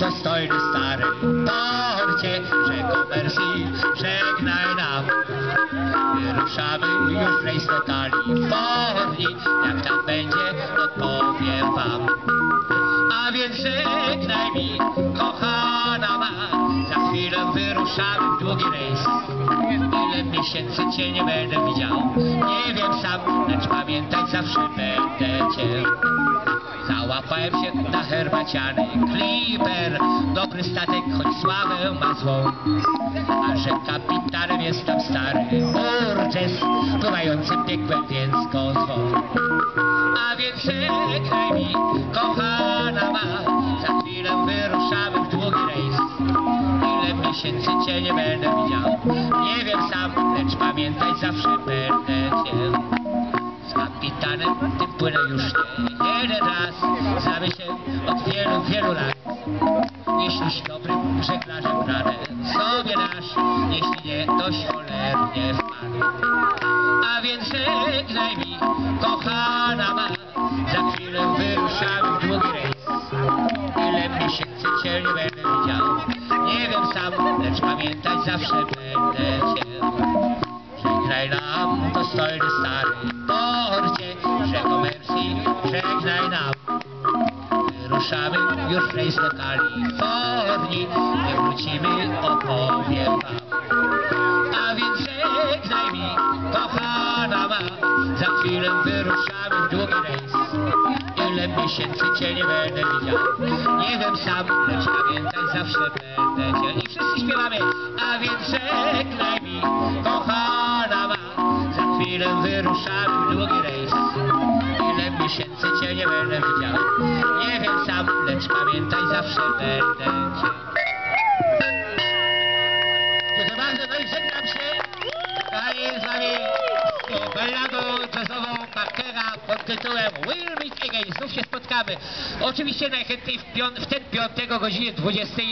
dostojny stary porcie, rzeką Mercy, żegnaj nam. Wyruszamy już w rejs do Kalifornii, jak tam będzie, odpowiem wam. A więc żegnaj mi, kochana ma, za chwilę wyruszamy w długi rejs. Ile miesięcy cię nie będę widział, nie wiem sam, lecz pamiętaj, zawsze będę cię. Załapałem się na herbaciany Clipper, dobry statek, choć sławę ma złą. A że kapitanem jest tam stary Burgess, pływający piekłem, więc go zwą. A więc czekaj mi, kochana ma, za chwilę wyruszamy w długi rejs. Ile miesięcy cię nie będę widział, nie wiem sam, lecz pamiętaj, zawsze będę cię. Z kapitanem tym płynę już nie jeden raz, znamy się od wielu, wielu lat. Jeśliś dobrym żeglarzem radę sobie dasz, jeśli nie, dość cholernie wpadł. A więc żegnaj mi, kochana ma, za chwilę wyruszamy w długi rejs. Ile miesięcy cię nie będę widział, nie wiem sam, lecz pamiętaj, zawsze będę cię. Żegnaj nam, dostojny stary porcie, rzeko Mercy, żegnaj nam. Wyruszamy już rejs do Kalifornii, nie wrócimy, opowiem wam. A więc żegnaj mi, kochana ma, za chwilę wyruszamy w długi rejs. Ile miesięcy cię nie będę widział, nie wiem sam, lecz pamiętaj, zawsze będę cię. I wszyscy śpiewamy, a więc żegnaj mi, kochana ma, za chwilę wyruszamy w długi rejs. Ile miesięcy cię nie będę widział, nie wiem sam, lecz pamiętaj, zawsze będę cię. Dziękuję bardzo, no i żegnam się. Daję z wami balladą jazzową Parkera pod tytułem We'll Meet Again. Znów się spotkamy. Oczywiście najchętniej w, pią- w ten piątek o godzinie 20.